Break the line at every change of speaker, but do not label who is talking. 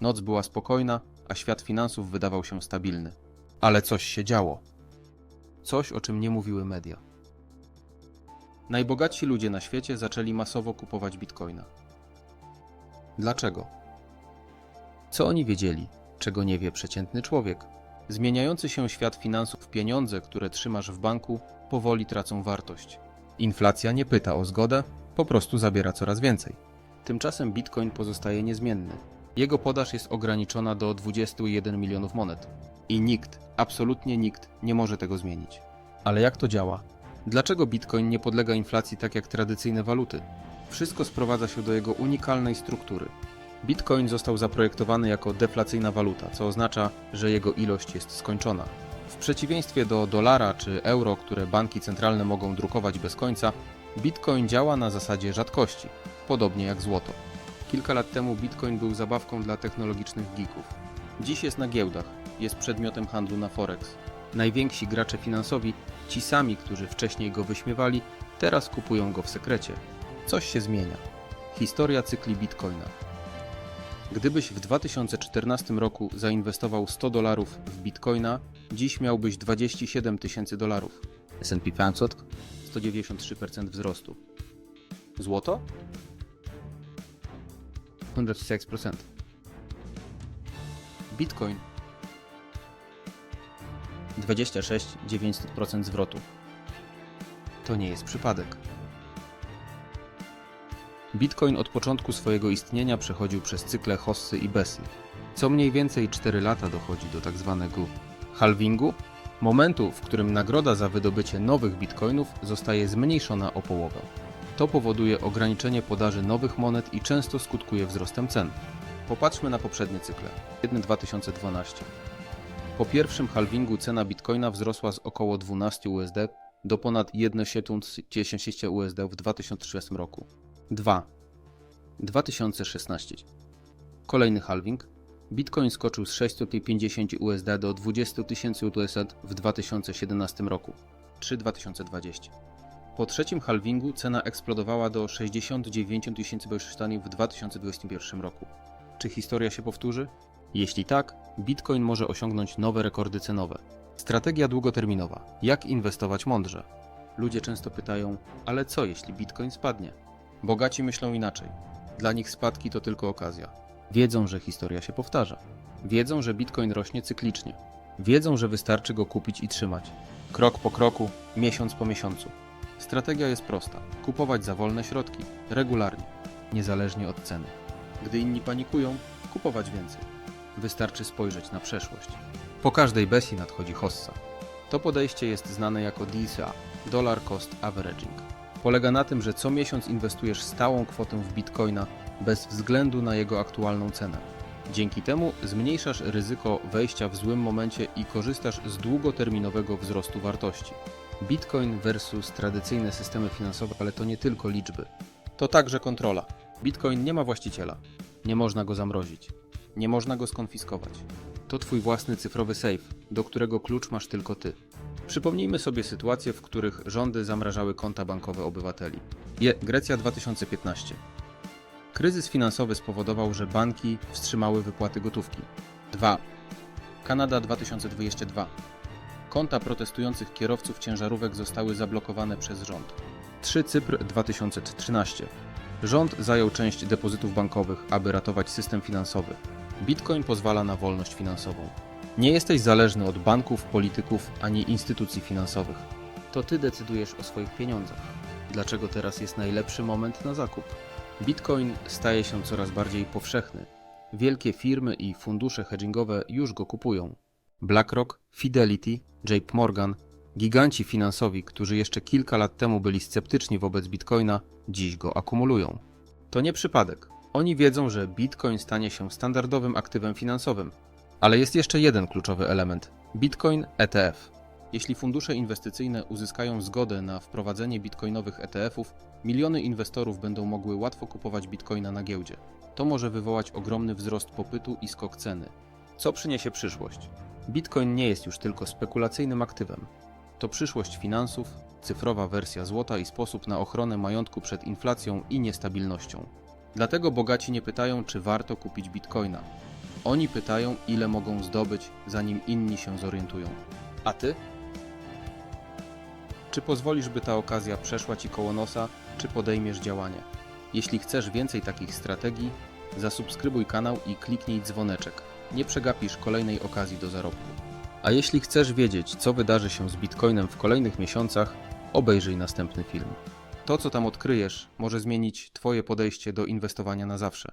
Noc była spokojna, a świat finansów wydawał się stabilny. Ale coś się działo. Coś, o czym nie mówiły media. Najbogatsi ludzie na świecie zaczęli masowo kupować bitcoina. Dlaczego? Co oni wiedzieli, czego nie wie przeciętny człowiek? Zmieniający się świat finansów, pieniądze, które trzymasz w banku, powoli tracą wartość. Inflacja nie pyta o zgodę, po prostu zabiera coraz więcej. Tymczasem bitcoin pozostaje niezmienny. Jego podaż jest ograniczona do 21 milionów monet. I nikt, absolutnie nikt, nie może tego zmienić. Ale jak to działa? Dlaczego bitcoin nie podlega inflacji tak jak tradycyjne waluty? Wszystko sprowadza się do jego unikalnej struktury. Bitcoin został zaprojektowany jako deflacyjna waluta, co oznacza, że jego ilość jest skończona. W przeciwieństwie do dolara czy euro, które banki centralne mogą drukować bez końca, Bitcoin działa na zasadzie rzadkości, podobnie jak złoto. Kilka lat temu Bitcoin był zabawką dla technologicznych geeków. Dziś jest na giełdach, jest przedmiotem handlu na Forex. Najwięksi gracze finansowi, ci sami, którzy wcześniej go wyśmiewali, teraz kupują go w sekrecie. Coś się zmienia. Historia cykli Bitcoina. Gdybyś w 2014 roku zainwestował 100 dolarów w Bitcoina, dziś miałbyś 27 tysięcy dolarów.
S&P 500
193% wzrostu. Złoto?
106%.
Bitcoin 26 900% zwrotu. To nie jest przypadek. Bitcoin od początku swojego istnienia przechodził przez cykle Hossy i Bessy. Co mniej więcej 4 lata dochodzi do tak zwanego halvingu, momentu, w którym nagroda za wydobycie nowych bitcoinów zostaje zmniejszona o połowę. To powoduje ograniczenie podaży nowych monet i często skutkuje wzrostem cen. Popatrzmy na poprzednie cykle. 1 2012. Po pierwszym halvingu cena bitcoina wzrosła z około 12 USD do ponad 1,10 USD w 2013 roku. 2. 2016. Kolejny halving. Bitcoin skoczył z 650 USD do 20 tysięcy USD w 2017 roku. 3 2020. Po trzecim halvingu cena eksplodowała do 69 tysięcy w 2021 roku. Czy historia się powtórzy? Jeśli tak, Bitcoin może osiągnąć nowe rekordy cenowe. Strategia długoterminowa. Jak inwestować mądrze? Ludzie często pytają, ale co jeśli Bitcoin spadnie? Bogaci myślą inaczej. Dla nich spadki to tylko okazja. Wiedzą, że historia się powtarza. Wiedzą, że Bitcoin rośnie cyklicznie. Wiedzą, że wystarczy go kupić i trzymać. Krok po kroku, miesiąc po miesiącu. Strategia jest prosta: kupować za wolne środki, regularnie, niezależnie od ceny. Gdy inni panikują, kupować więcej. Wystarczy spojrzeć na przeszłość. Po każdej besji nadchodzi hossa. To podejście jest znane jako DCA Dollar Cost Averaging. Polega na tym, że co miesiąc inwestujesz stałą kwotę w bitcoina bez względu na jego aktualną cenę. Dzięki temu zmniejszasz ryzyko wejścia w złym momencie i korzystasz z długoterminowego wzrostu wartości. Bitcoin versus tradycyjne systemy finansowe, ale to nie tylko liczby. To także kontrola. Bitcoin nie ma właściciela. Nie można go zamrozić. Nie można go skonfiskować. To twój własny cyfrowy safe, do którego klucz masz tylko ty. Przypomnijmy sobie sytuacje, w których rządy zamrażały konta bankowe obywateli. Je Grecja 2015. Kryzys finansowy spowodował, że banki wstrzymały wypłaty gotówki. 2. Kanada 2022. Konta protestujących kierowców ciężarówek zostały zablokowane przez rząd. 3. Cypr 2013. Rząd zajął część depozytów bankowych, aby ratować system finansowy. Bitcoin pozwala na wolność finansową. Nie jesteś zależny od banków, polityków ani instytucji finansowych. To ty decydujesz o swoich pieniądzach. Dlaczego teraz jest najlepszy moment na zakup? Bitcoin staje się coraz bardziej powszechny. Wielkie firmy i fundusze hedgingowe już go kupują. BlackRock, Fidelity, JP Morgan, giganci finansowi, którzy jeszcze kilka lat temu byli sceptyczni wobec Bitcoina, dziś go akumulują. To nie przypadek. Oni wiedzą, że Bitcoin stanie się standardowym aktywem finansowym. Ale jest jeszcze jeden kluczowy element: Bitcoin ETF. Jeśli fundusze inwestycyjne uzyskają zgodę na wprowadzenie bitcoinowych ETF-ów, miliony inwestorów będą mogły łatwo kupować bitcoina na giełdzie. To może wywołać ogromny wzrost popytu i skok ceny. Co przyniesie przyszłość? Bitcoin nie jest już tylko spekulacyjnym aktywem. To przyszłość finansów, cyfrowa wersja złota i sposób na ochronę majątku przed inflacją i niestabilnością. Dlatego bogaci nie pytają, czy warto kupić bitcoina. Oni pytają, ile mogą zdobyć, zanim inni się zorientują. A ty? Czy pozwolisz, by ta okazja przeszła ci koło nosa, czy podejmiesz działanie? Jeśli chcesz więcej takich strategii, zasubskrybuj kanał i kliknij dzwoneczek. Nie przegapisz kolejnej okazji do zarobku. A jeśli chcesz wiedzieć, co wydarzy się z Bitcoinem w kolejnych miesiącach, obejrzyj następny film. To, co tam odkryjesz, może zmienić Twoje podejście do inwestowania na zawsze.